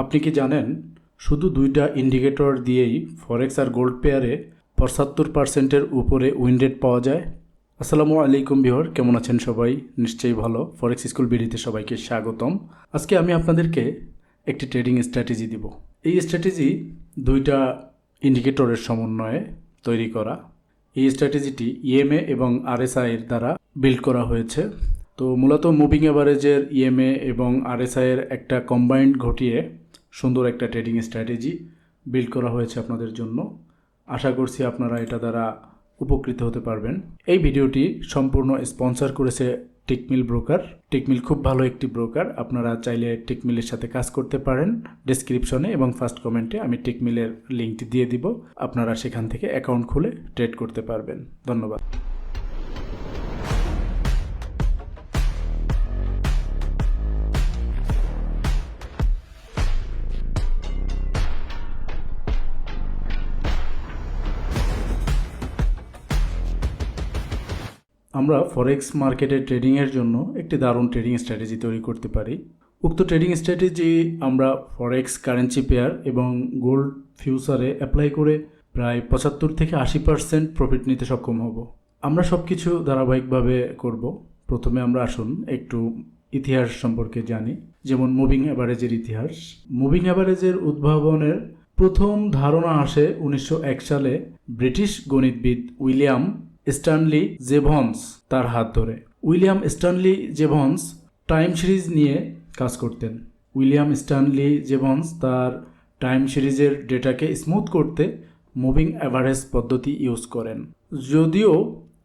আপনি কি জানেন, শুধু দুইটা ইন্ডিকেটর দিয়েই ফরেক্স আর গোল্ড পেয়ারে পঁচাত্তর পার্সেন্টের উপরে উইন রেট পাওয়া যায়? আসসালামু আলাইকুম বিহর কেমন আছেন সবাই? নিশ্চয়ই ভালো। ফরেক্স স্কুল বিডিতে সবাইকে স্বাগতম। আজকে আমি আপনাদেরকে একটি ট্রেডিং স্ট্র্যাটেজি দিব। এই স্ট্র্যাটেজি দুইটা ইন্ডিকেটরের সমন্বয়ে তৈরি করা। এই স্ট্র্যাটেজিটি ইএমএ এবং আরএসআই এর দ্বারা বিল্ড করা হয়েছে। তো মূলত মুভিং অ্যাভারেজের ইএমএ এবং আরএসআই এর একটা কম্বাইন্ড ঘটিয়ে সুন্দর একটা ট্রেডিং স্ট্র্যাটেজি বিল্ড করা হয়েছে আপনাদের জন্য। আশা করছি আপনারা এটা দ্বারা উপকৃত হতে পারবেন। এই ভিডিওটি সম্পূর্ণ স্পন্সর করেছে টেকমিল ব্রোকার টেকমিল খুব ভালো একটি ব্রোকার আপনারা চাইলে টেকমিলের সাথে কাজ করতে পারেন। ডেসক্রিপশনে এবং ফার্স্ট কমেন্টে আমি টেকমিলের লিঙ্কটি দিয়ে দিব। আপনারা সেখান থেকে অ্যাকাউন্ট খুলে ট্রেড করতে পারবেন। ধন্যবাদ। আমরা ফরেক্স মার্কেটে ট্রেডিংয়ের জন্য একটি দারুণ ট্রেডিং স্ট্র্যাটেজি তৈরি করতে পারি। উক্ত ট্রেডিং স্ট্র্যাটেজি আমরা ফরেক্স কারেন্সি পেয়ার এবং গোল্ড ফিউচারে অ্যাপ্লাই করে প্রায় পঁচাত্তর থেকে আশি পার্সেন্ট প্রফিট নিতে সক্ষম হব। আমরা সব কিছু ধারাবাহিকভাবে করব। প্রথমে আমরা আসুন একটু ইতিহাস সম্পর্কে জানি, যেমন মুভিং অ্যাভারেজের ইতিহাস। মুভিং অ্যাভারেজের উদ্ভাবনের প্রথম ধারণা আসে উনিশশো এক সালে ব্রিটিশ গণিতবিদ উইলিয়াম স্টানলি জেভন্স তার হাত ধরে। William Stanley Jevons time series নিয়ে কাজ করতেন। উইলিয়াম স্টানলি জেভন্স তার টাইম সিরিজের ডেটাকে স্মুথ করতে মুভিং অ্যাভারেজ পদ্ধতি ইউজ করেন। যদিও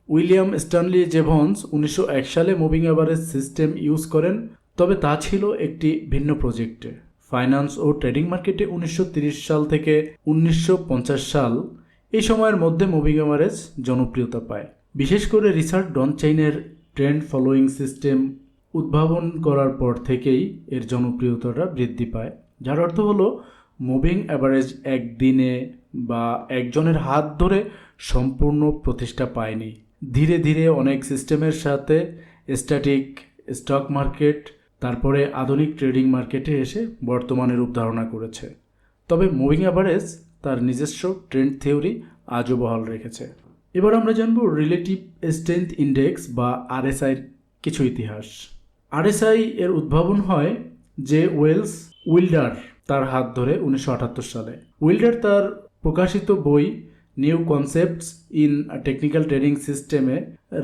উইলিয়াম স্টানলি জেভন্স উনিশশো এক সালে মুভিং অ্যাভারেজ সিস্টেম ইউজ করেন, তবে তা ছিল একটি ভিন্ন প্রজেক্টে। ফাইন্যান্স ও ট্রেডিং মার্কেটে উনিশশো সাল থেকে উনিশশো পঞ্চাশ সাল এই সময়ের মধ্যে মুভিং অ্যাভারেজ জনপ্রিয়তা পায়। বিশেষ করে রিচার্ড ডনচাইনের ট্রেন্ড ফলোয়িং সিস্টেম উদ্ভাবন করার পর থেকেই এর জনপ্রিয়তাটা বৃদ্ধি পায়। যার অর্থ হলো মুভিং অ্যাভারেজ একদিনে বা একজনের হাত ধরে সম্পূর্ণ প্রতিষ্ঠা পায়নি। ধীরে ধীরে অনেক সিস্টেমের সাথে স্ট্যাটিক স্টক মার্কেট তারপরে আধুনিক ট্রেডিং মার্কেটে এসে বর্তমানে রূপ ধারণা করেছে। তবে মুভিং অ্যাভারেজ তার নিজস্ব ট্রেন্ড থিওরি আজও বহাল রেখেছে। এবার আমরা জানব রিলেটিভ স্ট্রেংথ ইন্ডেক্স বা আরএসআইয়ের কিছু ইতিহাস। আরএসআই এর উদ্ভাবন হয় যে ওয়েলস উইল্ডার তার হাত ধরে উনিশশো আটাত্তর সালে। উইল্ডার তার প্রকাশিত বই new concepts in technical trading সিস্টেমে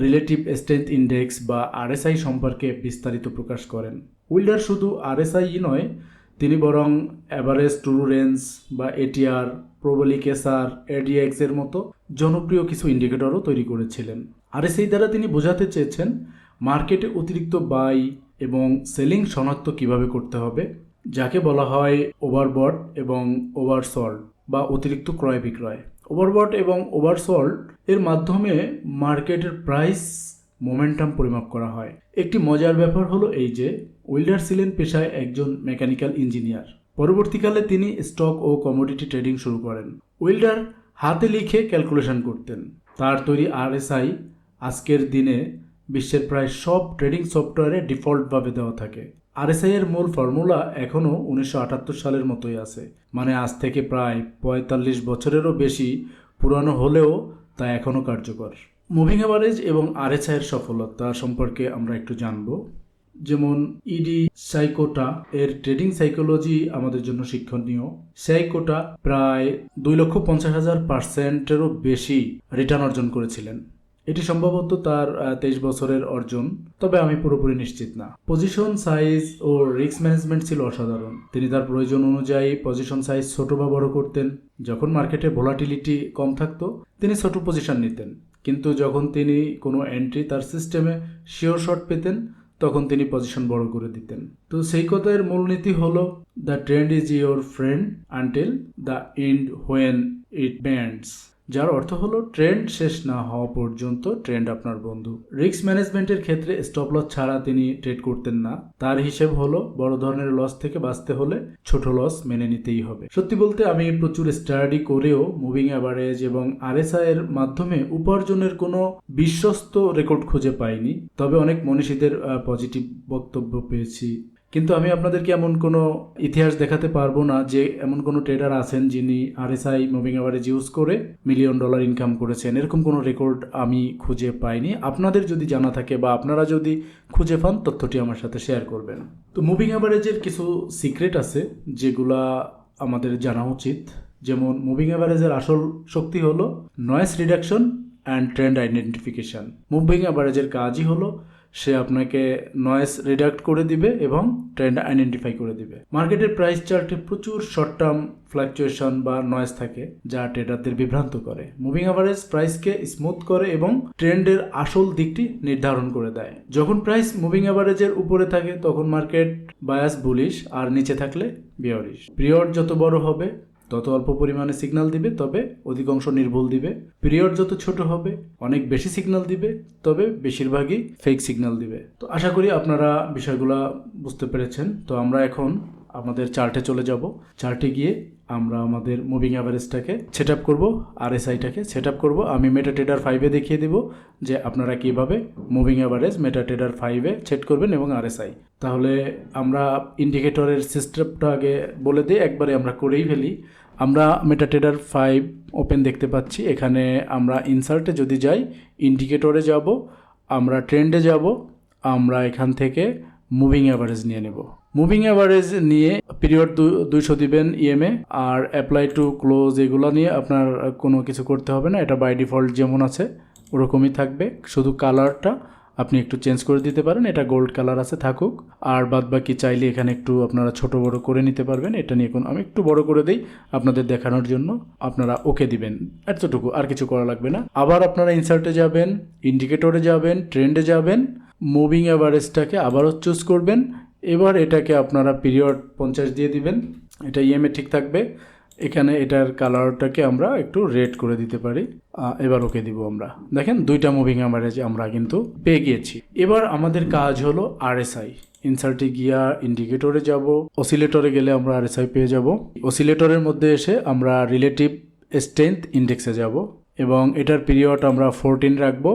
রিলেটিভ স্ট্রেংথ ইন্ডেক্স বা আরএসআই সম্পর্কে বিস্তারিত প্রকাশ করেন। উইল্ডার শুধু আরএসআই নয় তিনি বরং অ্যাভারেজ টুরুরেন্স বা এটিআর প্রোবলিকেসার এডিএক্স এর মতো জনপ্রিয় কিছু ইন্ডিকেটরও তৈরি করেছিলেন। আর সেই দ্বারা তিনি বোঝাতে চেয়েছেন মার্কেটে অতিরিক্ত বাই এবং সেলিং শনাক্ত কীভাবে করতে হবে, যাকে বলা হয় ওভারবট এবং ওভারসল্ট বা অতিরিক্ত ক্রয় বিক্রয়। ওভারবট এবং ওভারসল্ট এর মাধ্যমে মার্কেটের প্রাইস মোমেন্টাম পরিমাপ করা হয়। একটি মজার ব্যাপার হলো এই যে উইল্ডার ছিলেন পেশায় একজন মেকানিক্যাল ইঞ্জিনিয়ার। পরবর্তীকালে তিনি স্টক ও কমোডিটি ট্রেডিং শুরু করেন। উইল্ডার হাতে লিখে ক্যালকুলেশন করতেন। তার তৈরি আরএসআই আজকের দিনে বিশ্বের প্রায় সব ট্রেডিং সফটওয়্যারে ডিফল্টভাবে দেওয়া থাকে। আরএসআই এর মূল ফর্মুলা এখনও উনিশশো আটাত্তর সালের মতোই আছে। মানে আজ থেকে প্রায় পঁয়তাল্লিশ বছরেরও বেশি পুরানো হলেও তা এখনও কার্যকর। মুভিং অ্যাভারেজ এবং আরএসআই এর সফলতা সম্পর্কে আমরা একটু জানব। যেমন ইডি সাইকোটা এর ট্রেডিং সাইকোলজি আমাদের জন্য শিক্ষণীয়। সাইকোটা প্রায় দুই লক্ষ পঞ্চাশ হাজার পার্সেন্টেরও বেশি রিটার্ন অর্জন করেছিলেন। এটি সম্ভবত তার তেইশ বছরের অর্জন। তবে আমি পুরোপুরি নিশ্চিত না। পজিশন সাইজ ও রিস্ক ম্যানেজমেন্ট ছিল অসাধারণ। তিনি তার প্রয়োজন অনুযায়ী পজিশন সাইজ ছোট বা বড় করতেন। যখন মার্কেটে ভোলাটিলিটি কম থাকতো, তিনি ছোট পজিশন নিতেন। কিন্তু যখন তিনি কোনো এন্ট্রি তার সিস্টেমে শিওর শট পেতেন, তখন তিনি পজিশন বড় করে দিতেন। তো সেই কথার মূলনীতি হলো the trend is your friend until the end when it bends যার অর্থ হলো ট্রেন্ড শেষ না হওয়া পর্যন্ত ট্রেন্ড আপনার বন্ধু। রিস্ক ম্যানেজমেন্টের ক্ষেত্রে স্টপ লস ছাড়া তিনি ট্রেড করতেন না। তার হিসেব হলো বড় ধরনের লস থেকে বাঁচতে হলে ছোট লস মেনে নিতেই হবে। সত্যি বলতে আমি প্রচুর স্টাডি করেও মুভিং অ্যাভারেজ এবং আরএসআই এর মাধ্যমে উপার্জনের কোনো বিশ্বস্ত রেকর্ড খুঁজে পাইনি। তবে অনেক মনীষীদের পজিটিভ বক্তব্য পেয়েছি। কিন্তু আমি আপনাদেরকে এমন কোনো ইতিহাস দেখাতে পারব না যে এমন কোনো ট্রেডার আছেন যিনি আরএসআই মুভিং অ্যাভারেজ ইউজ করে মিলিয়ন ডলার ইনকাম করেছেন। এরকম কোনো রেকর্ড আমি খুঁজে পাইনি। আপনাদের যদি জানা থাকে বা আপনারা যদি খুঁজে পান, তথ্যটি আমার সাথে শেয়ার করবেন। তো মুভিং অ্যাভারেজের কিছু সিক্রেট আছে যেগুলা আমাদের জানা উচিত। যেমন মুভিং অ্যাভারেজের আসল শক্তি হলো noise reduction and trend identification moving অ্যাভারেজের কাজই হলো সে আপনাকে নয়েস রিডাক্ট করে দিবে এবং ট্রেন্ড আইডেন্টিফাই করে দিবে। মার্কেটের প্রাইস চার্টে প্রচুর শর্ট টার্ম ফ্লাকচুয়েশন বা নয়েস থাকে, যা ট্রেডারদের বিভ্রান্ত করে। মুভিং অ্যাভারেজ প্রাইসকে স্মুথ করে এবং ট্রেন্ডের আসল দিকটি নির্ধারণ করে দেয়। যখন প্রাইস মুভিং অ্যাভারেজের উপরে থাকে, তখন মার্কেট বায়াস বুলিশ আর নিচে থাকলে বিয়ারিশ পিরিয়ড যত বড় হবে তত অল্প পরিমাণে সিগনাল দিবে, তবে অধিকাংশ নির্ভুল দিবে। পিরিয়ড যত ছোট হবে, অনেক বেশি সিগনাল দিবে, তবে বেশিরভাগই ফেক সিগনাল দিবে। তো আশা করি আপনারা বিষয়গুলো বুঝতে পেরেছেন। তো আমরা এখন আমাদের চার্টে চলে যাব। চার্টে গিয়ে আমরা আমাদের মুভিং অ্যাভারেজটাকে সেট আপ করব আর এসআইটাকে সেট আপ করব। আমি মেটাটেডার ফাইভে দেখিয়ে দিব যে আপনারা কীভাবে মুভিং অ্যাভারেজ মেটাটেডার ফাইভে সেট করবেন এবং আরএসআই তাহলে আমরা ইন্ডিকেটরের সিস্টেমটা আগে বলে দিই, একবারে আমরা করেই ফেলি। আমরা মেটাটেডার ফাইভ ওপেন দেখতে পাচ্ছি। এখানে আমরা ইনসার্টে যদি যাই ইন্ডিকেটরে যাব, আমরা ট্রেন্ডে যাব, আমরা এখান থেকে মুভিং অ্যাভারেজ নিয়ে নেব। মুভিং অ্যাভারেজ নিয়ে পিরিয়ড দুইশো দিবেন ইএমএ আর অ্যাপ্লাই টু ক্লোজ এগুলো নিয়ে আপনার কোনো কিছু করতে হবে না। এটা বাই ডিফল্ট যেমন আছে, ওরকমই থাকবে। শুধু কালারটা আপনি একটু চেঞ্জ করে দিতে পারেন। এটা গোল্ড কালার আছে, থাকুক। আর বাদ বাকি চাইলে এখানে একটু আপনারা ছোট বড় করে নিতে পারবেন। এটা নিয়ে কোনো, আমি একটু বড় করে দিই আপনাদের দেখানোর জন্য। আপনারা ওকে দিবেন। এতটুকু, আর কিছু করা লাগবে না। আবার আপনারা ইনসার্টে যাবেন ইন্ডিকেটরে যাবেন ট্রেন্ডে যাবেন। মুভিং অ্যাভারেজটাকে আবারও চুজ করবেন। এবার এটাকে আপনারা পিরিয়ড পঞ্চাশ দিয়ে দিবেন। এটা ইএমএ ঠিক থাকবে। এখানে এটার কালারটাকে আমরা একটু রেড করে দিতে পারি। এবার ওকে দিব আমরা। দেখেন, দুইটা মুভিং অ্যাভারেজ আমরা কিন্তু পেয়ে গিয়েছি। এবার আমাদের কাজ হলো আরএসআই ইনসার্টে গিয়া ইন্ডিকেটরে যাব। অসিলেটরে গেলে আমরা আরএসআই পেয়ে যাব। অসিলেটরের মধ্যে এসে আমরা রিলেটিভ স্ট্রেংথ ইন্ডেক্সে যাব। এবং এটার পিরিয়ড আমরা ফোরটিন রাখব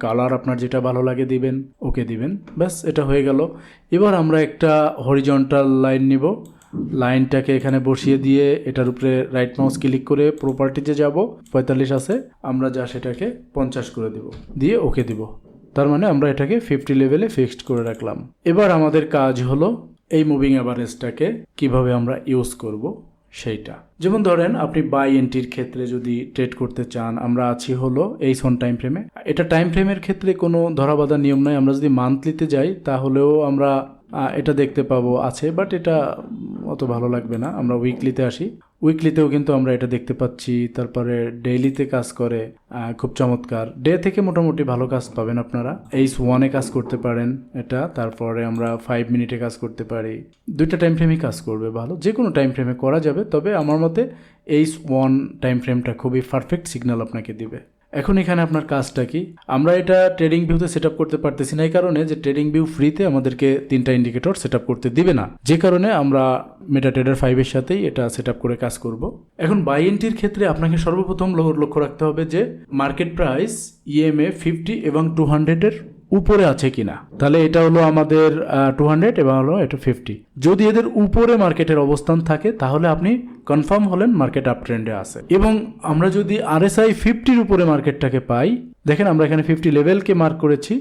কালার আপনার যেটা ভালো লাগে দিবেন ওকে দিবেন, ব্যাস, এটা হয়ে গেল। এবার আমরা একটা হরিজন্টাল লাইন নিব। লাইনটাকে এখানে বসিয়ে দিয়ে এটার উপরে রাইট মাউস ক্লিক করে প্রপার্টিতে যাব, পঁয়তাল্লিশ আছে, আমরা যা সেটাকে পঞ্চাশ করে দিব, দিয়ে ওকে দিব। তার মানে আমরা এটাকে ফিফটি লেভেলে ফিক্সড করে রাখলাম। এবার আমাদের কাজ হলো এই মুভিং অ্যাভারেজটাকে কীভাবে আমরা ইউজ করব, সেইটা। যেমন ধরেন, আপনি বাই এন্ট্রির ক্ষেত্রে যদি ট্রেড করতে চান, আমরা আছি হলো এই সন টাইম ফ্রেমে এটা টাইম ফ্রেমের ক্ষেত্রে কোনো ধরাবাধা নিয়ম নয় আমরা যদি মান্থলিতে যাই, তাহলেও আমরা এটা দেখতে পাবো আছে বাট এটা অত ভালো লাগবে না। আমরা উইকলিতে আসি। উইকলিতেও কিন্তু আমরা এটা দেখতে পাচ্ছি। তারপরে ডেইলিতে কাজ করে খুব চমৎকার। ডে থেকে মোটামুটি ভালো কাজ পাবেন আপনারা। এইচ ওয়ানে কাজ করতে পারেন এটা। তারপরে আমরা ফাইভ মিনিটে কাজ করতে পারি। দুইটা টাইম ফ্রেমই কাজ করবে ভালো। যে কোনো টাইম ফ্রেমে করা যাবে। তবে আমার মতে এইচ ওয়ান টাইম ফ্রেমটা খুবই পারফেক্ট সিগন্যাল আপনাকে দিবে। এখন এখানে আপনার কাজটা কি? আমরা এটা ট্রেডিং ভিউতে সেট করতে পারতেছি না এই কারণে যে ট্রেডিং ভিউ ফ্রিতে আমাদেরকে তিনটা ইন্ডিকেটর সেট করতে দিবে না। যে কারণে আমরা মেটা ট্রেডার ফাইভের সাথেই এটা সেট করে কাজ করব। এখন বাই এন্ট্রির ক্ষেত্রে আপনাকে সর্বপ্রথম লক্ষ্য রাখতে হবে যে মার্কেট প্রাইস ইএমএ ফিফটি এবং টু হান্ড্রেডের উপরে আছে কিনা। তাহলে এটা হলো আমাদের টু হান্ড্রেড এবং হলো এটা ফিফটি যদি এদের উপরে মার্কেটের অবস্থান থাকে, তাহলে আপনি কনফার্ম হলেন মার্কেট আপ ট্রেন্ডে আছে। এবং আমরা যদি আরএসআই ফিফটির উপরে মার্কেটটাকে পাই, দেখেন আমরা এখানে ফিফটি লেভেলকে মার্ক করেছি।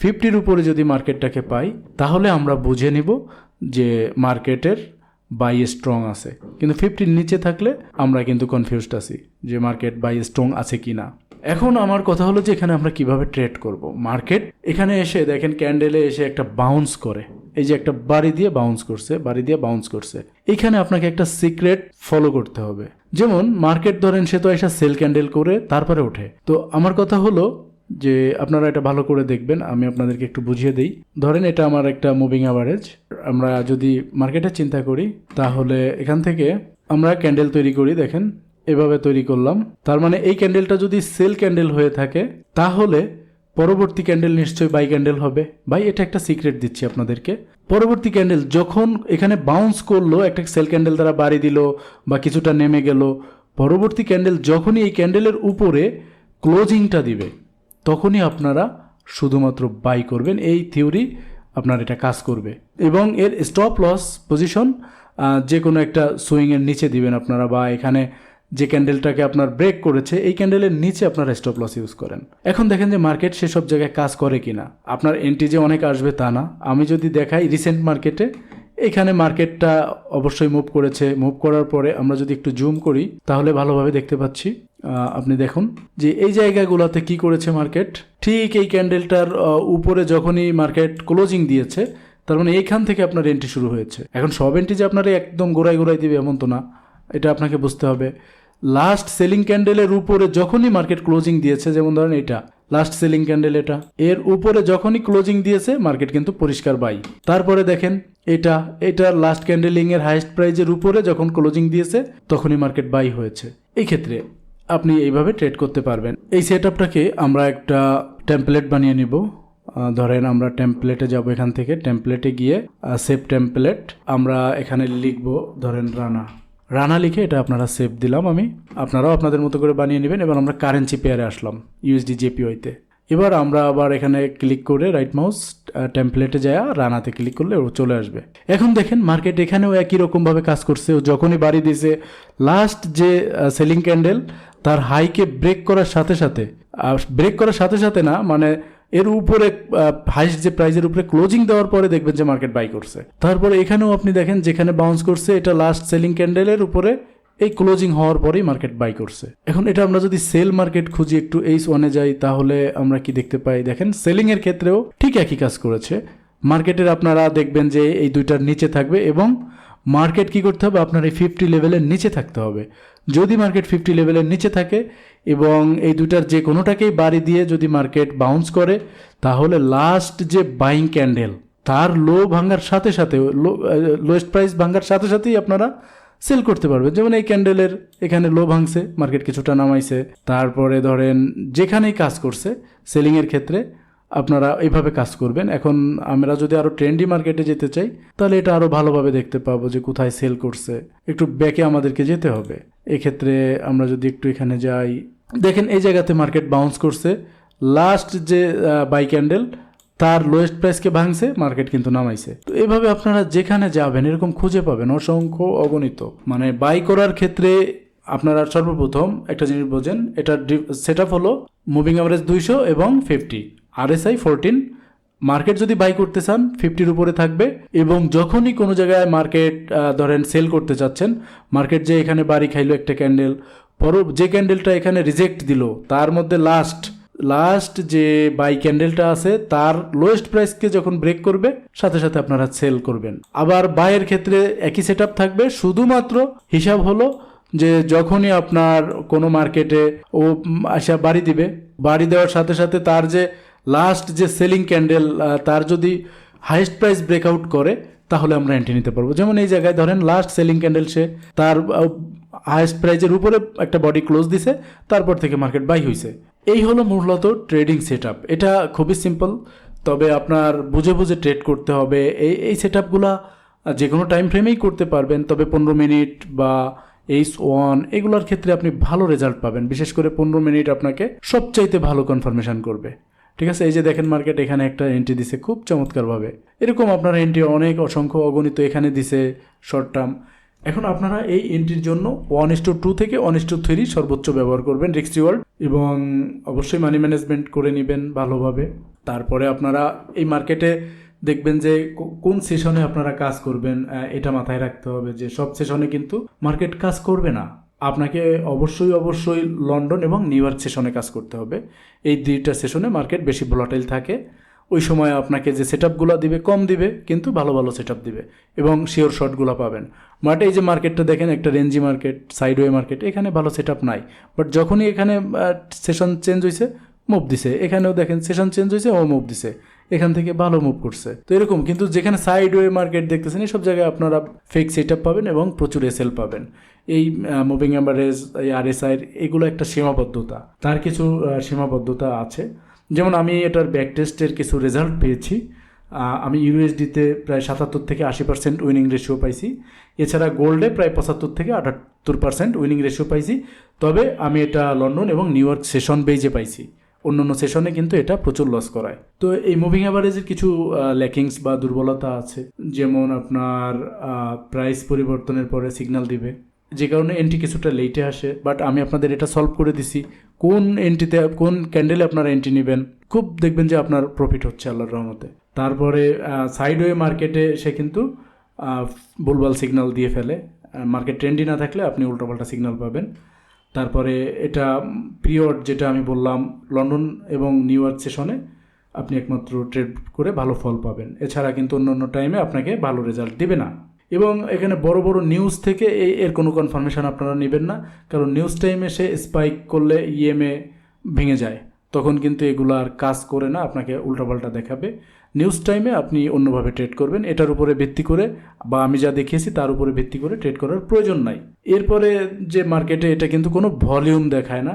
ফিফটির উপরে যদি মার্কেটটাকে পাই, তাহলে আমরা বুঝে নিব যে মার্কেটের বাই স্ট্রং আছে। কিন্তু ফিফটির নিচে থাকলে আমরা কিন্তু কনফিউজড আছি যে মার্কেট বাই স্ট্রং আছে কি না এখন আমার কথা হলো যে এখানে আমরা কীভাবে ট্রেড করব। মার্কেট এখানে এসে দেখেন ক্যান্ডেলে এসে একটা বাউন্স করে। এই যে একটা বাড়ি দিয়ে বাউন্স করছে, বাড়ি দিয়ে বাউন্স করছে। এখানে আপনাকে একটা সিক্রেট ফলো করতে হবে। যেমন মার্কেট ধরেন সে তো এসে সেল ক্যান্ডেল করে, তারপরে ওঠে। তো আমার কথা হলো যে আপনারা এটা ভালো করে দেখবেন, আমি আপনাদেরকে একটু বুঝিয়ে দিই। ধরেন এটা আমার একটা মুভিং অ্যাভারেজ আমরা যদি মার্কেটের চিন্তা করি, তাহলে এখান থেকে আমরা ক্যান্ডেল তৈরি করি, দেখেন। এভাবে তৈরি করলাম। তার মানে এই ক্যান্ডেলটা যদি সেল ক্যান্ডেল হয়ে থাকে, তাহলে পরবর্তী ক্যান্ডেল নিশ্চয়ই বাই ক্যান্ডেল হবে। ভাই, এটা একটা সিক্রেট দিচ্ছি আপনাদেরকে। পরবর্তী ক্যান্ডেল যখন এখানে বাউন্স করল, একটা সেল ক্যান্ডেল দ্বারা বাড়ি দিল বা কিছুটা নেমে গেল, পরবর্তী ক্যান্ডেল যখনই এই ক্যান্ডেলের উপরে ক্লোজিংটা দিবে, তখনই আপনারা শুধুমাত্র বাই করবেন। এই থিওরি আপনার এটা কাজ করবে। এবং এর স্টপ লস পজিশন যে কোনো একটা সুইংয়ের নিচে দিবেন আপনারা বা এখানে যে ক্যান্ডেলটাকে আপনার ব্রেক করেছে, এই ক্যান্ডেলের নিচে আপনারা স্টপ লস ইউজ করেন। এখন দেখেন যে মার্কেট সেসব জায়গায় কাজ করে কিনা। আপনার এন্ট্রি যে অনেক আসবে তা না। আমি যদি দেখাই রিসেন্ট মার্কেটে এখানে মার্কেটটা অবশ্যই মুভ করেছে। মুভ করার পরে আমরা যদি একটু জুম করি, তাহলে ভালোভাবে দেখতে পাচ্ছি। আপনি দেখুন যে এই জায়গাগুলোতে কি করেছে মার্কেট ঠিক এই ক্যান্ডেলটার উপরে যখনই মার্কেট ক্লোজিং দিয়েছে, তার মানে এইখান থেকে আপনার এন্ট্রি শুরু হয়েছে। এখন সব এন্ট্রি যে আপনার একদম গোড়ায় গোড়ায় দিবে এমন তো না। এটা আপনাকে বুঝতে হবে। লাস্ট সেলিং ক্যান্ডেলের উপরে যখনই মার্কেট ক্লোজিং দিয়েছে, যেমন ধরেন এটা লাস্ট সেলিং ক্যান্ডেল এটা, এর উপরে যখনই ক্লোজিং দিয়েছে মার্কেট কিন্তু পরিষ্কার বাই তারপরে দেখেন, এটা এটা লাস্ট ক্যান্ডেলিং এর হাইয়েস্ট প্রাইজের উপরে যখন ক্লোজিং দিয়েছে, তখনই মার্কেট বাই হয়েছে। এই ক্ষেত্রে আপনি এইভাবে ট্রেড করতে পারবেন। এই সেট আপটাকে আমরা একটা টেমপ্লেট বানিয়ে নিব। ধরেন আমরা টেমপ্লেটে যাব এখান থেকে। টেমপ্লেটে গিয়ে সেভ টেমপ্লেট আমরা এখানে লিখব, ধরেন রানা রানা লিখে এটা আপনারা সেভ দিলাম আমি। আপনারাও আপনাদের মতো করে বানিয়ে নেবেন এবার আমরা কারেন্সি পেয়ারে আসলাম ইউএসডি জেপিওইতে এবার আমরা আবার এখানে ক্লিক করে রাইট মাউস টেমপ্লেটে যায় রানাতে ক্লিক করলে ও চলে আসবে। এখন দেখেন মার্কেট এখানেও একই রকমভাবে কাজ করছে। ও যখনই বাড়ি দিয়েছে লাস্ট যে সেলিং ক্যান্ডেল তার হাইকে ব্রেক করার সাথে সাথে ব্রেক করার সাথে সাথে না মানে এর উপরে হাইস্ট যে প্রাইজের উপরে ক্লোজিং দেওয়ার পরে দেখবেন যে মার্কেট বাই করছে। তারপরে এখানেও আপনি দেখেন যেখানে বাউন্স করছে, এটা লাস্ট সেলিং ক্যান্ডেলের উপরে এই ক্লোজিং হওয়ার পরেই মার্কেট বাই করছে। এখন এটা আমরা যদি সেল মার্কেট খুঁজি একটু এইচ ওয়ানে যাই, তাহলে আমরা কি দেখতে পাই? দেখেন সেলিং এর ক্ষেত্রেও ঠিক একই কাজ করেছে। মার্কেটের আপনারা দেখবেন যে এই দুইটার নিচে থাকবে এবং মার্কেট কি করতে হবে? আপনার এই ফিফটি লেভেলের নিচে থাকতে হবে। যদি মার্কেট ফিফটি লেভেলের নিচে থাকে এবং এই দুটার যে কোনোটাকেই বাড়ি দিয়ে যদি মার্কেট বাউন্স করে, তাহলে লাস্ট যে বাইং ক্যান্ডেল তার লো ভাঙার সাথে সাথে লো লোয়েস্ট প্রাইস ভাঙার সাথে সাথেই আপনারা সেল করতে পারবেন। যেমন এই ক্যান্ডেলের এখানে লো ভাঙছে মার্কেট কিছুটা নামাইছে। তারপরে ধরেন যেখানেই কাজ করছে সেলিংয়ের ক্ষেত্রে আপনারা এইভাবে কাজ করবেন। এখন আমরা যদি আরও ট্রেন্ডি মার্কেটে যেতে চাই, তাহলে এটা আরও ভালোভাবে দেখতে পাবো যে কোথায় সেল করছে। একটু ব্যাকে আমাদেরকে যেতে হবে। এক্ষেত্রে আমরা যদি একটু এখানে যাই, দেখেন এই জায়গাতে মার্কেট বাউন্স করছে। লাস্ট যে বাই ক্যান্ডেল তার লোয়েস্ট প্রাইসকে ভাঙছে মার্কেট কিন্তু নামাইছে। তো এইভাবে আপনারা যেখানে যাবেন, এরকম খুঁজে পাবেন। অসংখ্য অগণিত। মানে বাই করার ক্ষেত্রে আপনারা সর্বপ্রথম একটা জিনিস বোঝেন এটা সেট আপ হলো মুভিং অ্যাভারেজ দুইশো এবং ফিফটি আরএসআই ফোরটিন মার্কেট যদি বাই করতে চান ফিফটির উপরে থাকবে এবং যখনই কোনো জায়গায় মার্কেট ধরেন সেল করতে চাচ্ছেন মার্কেট যে এখানে বাড়ি খাইলো একটা ক্যান্ডেল পর যে ক্যান্ডেলটা এখানে রিজেক্ট দিল, তার মধ্যে লাস্ট লাস্ট যে বাই ক্যান্ডেলটা আছে, তার লোয়েস্ট প্রাইসকে যখন ব্রেক করবে, সাথে সাথে আপনারা সেল করবেন। আবার বাইয়ের ক্ষেত্রে একই সেট থাকবে, শুধুমাত্র হিসাব হলো যে যখনই আপনার কোনো মার্কেটে ও আসা বাড়ি দিবে, বাড়ি দেওয়ার সাথে সাথে তার যে লাস্ট যে সেলিং ক্যান্ডেল তার যদি হাইয়েস্ট প্রাইস ব্রেকআউট করে, তাহলে আমরা এন্ট্রি নিতে পারব। যেমন এই জায়গায় ধরেন লাস্ট সেলিং ক্যান্ডেল সে তার হাইয়েস্ট প্রাইজের উপরে একটা বডি ক্লোজ দিছে, তারপর থেকে মার্কেট বাই হয়েছে এই হলো মূলত ট্রেডিং সেট এটা খুবই সিম্পল তবে আপনার বুঝে বুঝে ট্রেড করতে হবে। এই এই সেট আপগুলা যে কোনো টাইম ফ্রেমেই করতে পারবেন, তবে পনেরো মিনিট বা এইচ ওয়ান এগুলোর ক্ষেত্রে আপনি ভালো রেজাল্ট পাবেন। বিশেষ করে পনেরো মিনিট আপনাকে সবচাইতে ভালো কনফার্মেশন করবে। ঠিক আছে? এই যে দেখেন মার্কেট এখানে একটা এন্ট্রি দিছে খুব চমৎকারভাবে। এরকম আপনার এন্ট্রি অনেক অসংখ্য অগণিত এখানে দিছে শর্ট টার্ম এখন আপনারা এই এন্ট্রির জন্য ওয়ান ইস টু টু থেকে ওয়ান ইস টু থ্রি সর্বোচ্চ ব্যবহার করবেন রিক্স রিওয়ার্ড এবং অবশ্যই মানি ম্যানেজমেন্ট করে নেবেন ভালোভাবে। তারপরে আপনারা এই মার্কেটে দেখবেন যে কোন সেশনে আপনারা কাজ করবেন এটা মাথায় রাখতে হবে যে সব সেশনে কিন্তু মার্কেট কাজ করবে না। আপনাকে অবশ্যই অবশ্যই লন্ডন এবং নিউ ইয়র্ক সেশনে কাজ করতে হবে। এই দুইটা সেশনে মার্কেট বেশি ভোলাটাইল থাকে। ওই সময় আপনাকে যে সেট আপগুলো দিবে, কম দিবে, কিন্তু ভালো ভালো সেট আপ দিবে এবং শিওর শর্টগুলো পাবেন। বাট এই যে মার্কেটটা দেখেন, একটা রেঞ্জি মার্কেট, সাইডওয়ে মার্কেট, এখানে ভালো সেট আপ নাই। বাট যখনই এখানে সেশন চেঞ্জ হয়েছে মুভ দিছে। এখানেও দেখেন, সেশন চেঞ্জ হয়েছে ও মুভ দিছে। এখান থেকে ভালো মুভ করছে। তো এরকম, কিন্তু যেখানে সাইডওয়ে মার্কেট দেখতেছেন এইসব জায়গায় আপনারা ফেক সেট পাবেন এবং প্রচুর এসএল পাবেন। এই মুভিং অ্যাভারেজ এই আরএসআইয়ের এগুলো একটা সীমাবদ্ধতা। তার কিছু সীমাবদ্ধতা আছে। যেমন আমি এটার ব্যাক টেস্টের কিছু রেজাল্ট পেয়েছি। আমি ইউএসডিতে প্রায় সাতাত্তর থেকে আশি পার্সেন্ট উইনিং রেশিও পাইছি। এছাড়া গোল্ডে প্রায় পঁচাত্তর থেকে আটাত্তর পার্সেন্ট উইনিং রেশিও পাইছি। তবে আমি এটা লন্ডন এবং নিউ ইয়র্ক সেশন বেজে পাইছি। অন্যান্য সেশনে কিন্তু এটা প্রচুর লস করায়। তো এই মুভিং অ্যাভারেজের কিছু ল্যাকিংস বা দুর্বলতা আছে। যেমন আপনার প্রাইস পরিবর্তনের পরে সিগন্যাল দিবে। যে কারণে এন্ট্রি কিছুটা লেটে আসে। বাট আমি আপনাদের এটা সলভ করে দিছি। কোন এন্ট্রিতে কোন ক্যান্ডেলে আপনারা এন্ট্রি নেবেন? খুব দেখবেন যে আপনার প্রফিট হচ্ছে আল্লাহর রহমতে। তারপরে সাইডওয়ে মার্কেটে সে কিন্তু ভুলভাল সিগন্যাল দিয়ে ফেলে। মার্কেট ট্রেন্ডি না থাকলে আপনি উল্টোপাল্টা সিগন্যাল পাবেন। তারপরে এটা পিরিয়ড যেটা আমি বললাম, লন্ডন এবং নিউ ইয়র্ক সেশনে আপনি একমাত্র ট্রেড করে ভালো ফল পাবেন। এছাড়া কিন্তু অন্য অন্য টাইমে আপনাকে ভালো রেজাল্ট দেবে না। এবং এখানে বড় বড় নিউজ থেকে এই এর কোনো কনফার্মেশন আপনারা নেবেন না, কারণ নিউজ টাইমে সে স্পাইক করলে ইএমএ ভেঙে যায়। তখন কিন্তু এগুলো আর কাজ করে না, আপনাকে উল্টাপাল্টা দেখাবে। নিউজ টাইমে আপনি অন্যভাবে ট্রেড করবেন। এটার উপরে ভিত্তি করে বা আমি যা দেখিয়েছি তার উপরে ভিত্তি করে ট্রেড করার প্রয়োজন নাই। এরপরে যে মার্কেটে এটা কিন্তু কোনো ভলিউম দেখায় না,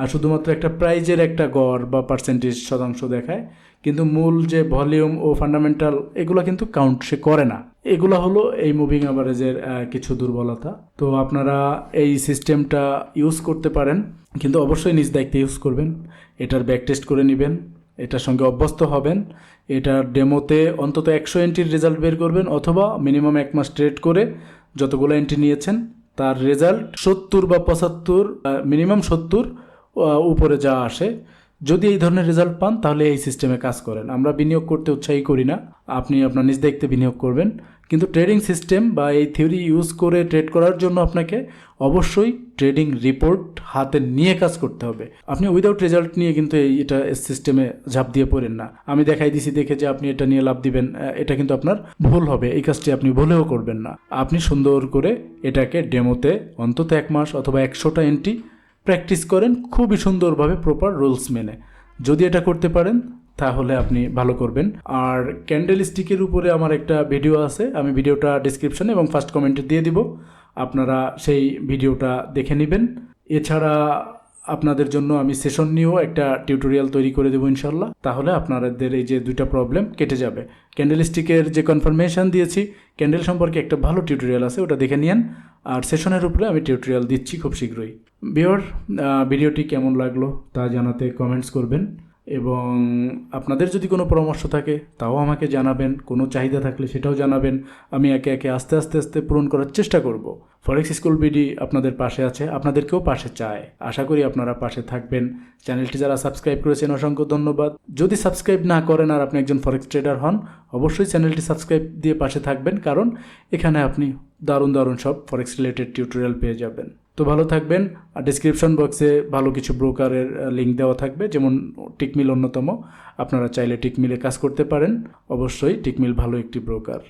আর শুধুমাত্র একটা প্রাইজের একটা গড় বা পার্সেন্টেজ শতাংশ দেখায়, কিন্তু মূল যে ভলিউম ও ফান্ডামেন্টাল এগুলো কিন্তু কাউন্ট সে করে না। এগুলো হলো এই মুভিং অ্যাভারেজের কিছু দুর্বলতা। তো আপনারা এই সিস্টেমটা ইউজ করতে পারেন, কিন্তু অবশ্যই নিজ দায়িত্বে ইউজ করবেন। এটার ব্যাক টেস্ট করে নেবেন। এটার সঙ্গে অভ্যস্ত হবেন। এটার ডেমোতে অন্তত একশো এন্ট্রির রেজাল্ট বের করবেন অথবা মিনিমাম এক মাস ট্রেড করে যতগুলো এন্ট্রি নিয়েছেন, তার রেজাল্ট সত্তর বা পঁচাত্তর মিনিমাম সত্তর উপরে যা আসে। যদি এই ধরনের রেজাল্ট পান, তাহলে এই সিস্টেমে কাজ করেন। আমরা বিনিয়োগ করতে উৎসাহী করি না। আপনি আপনার নিজ দেখতে বিনিয়োগ করবেন। কিন্তু ট্রেডিং সিস্টেম বা এই থিওরি ইউজ করে ট্রেড করার জন্য আপনাকে অবশ্যই ট্রেডিং রিপোর্ট হাতে নিয়ে কাজ করতে হবে। আপনি উইদাউট রেজাল্ট নিয়ে কিন্তু এই এটা সিস্টেমে ঝাঁপ দিয়ে পড়েন না। আমি দেখাই দিছি, দেখে যে আপনি এটা নিয়ে লাভ দিবেন এটা কিন্তু আপনার ভুল হবে। এই কাজটি আপনি ভুলেও করবেন না। আপনি সুন্দর করে এটাকে ডেমোতে অন্তত এক মাস অথবা একশোটা এন্ট্রি প্র্যাকটিস করেন। খুবই সুন্দরভাবে প্রপার রুলস মেনে। যদি এটা করতে পারেন তাহলে আপনি ভালো করবেন। আর ক্যান্ডেল স্টিকের উপরে আমার একটা ভিডিও আছে, আমি ভিডিওটা ডিসক্রিপশনে এবং ফার্স্ট কমেন্টে দিয়ে দিব। আপনারা সেই ভিডিওটা দেখে নেবেন। এছাড়া আপনাদের জন্য আমি সেশন নিয়েও একটা টিউটোরিয়াল তৈরি করে দেবো ইনশাল্লাহ তাহলে আপনাদের এই যে দুইটা প্রবলেম কেটে যাবে। ক্যান্ডেল স্টিকের যে কনফার্মেশন দিয়েছি ক্যান্ডেল সম্পর্কে একটা ভালো টিউটোরিয়াল আছে, ওটা দেখে নিন আর সেশনের উপরে আমি টিউটোরিয়াল দিচ্ছি খুব শীঘ্রই। বিওর ভিডিওটি কেমন লাগল তা জানাতে কমেন্টস করবেন। এবং আপনাদের যদি কোনো পরামর্শ থাকে, তাও আমাকে জানাবেন। কোনো চাহিদা থাকলে সেটাও জানাবেন। আমি একে একে আস্তে আস্তে আস্তে পূরণ করার চেষ্টা করব। ফরেক্স স্কুল বিডি আপনাদের পাশে আছে, আপনাদেরকেও পাশে চায়। আশা করি আপনারা পাশে থাকবেন। চ্যানেলটি যারা সাবস্ক্রাইব করেছেন, অসংখ্য ধন্যবাদ। যদি সাবস্ক্রাইব না করেন আর আপনি একজন ফরেক্স ট্রেডার হন, অবশ্যই চ্যানেলটি সাবস্ক্রাইব দিয়ে পাশে থাকবেন। কারণ এখানে আপনি দারুণ দারুণ সব ফরেক্স রিলেটেড টিউটোরিয়াল পেয়ে যাবেন। তো ভালো থাকবেন। আর ডিসক্রিপশন বক্সে ভালো কিছু ব্রোকারের লিঙ্ক দেওয়া থাকবে। যেমন টিকমিল অন্যতম। আপনারা চাইলে টিকমিলে কাজ করতে পারেন। অবশ্যই টিকমিল ভালো একটি ব্রোকার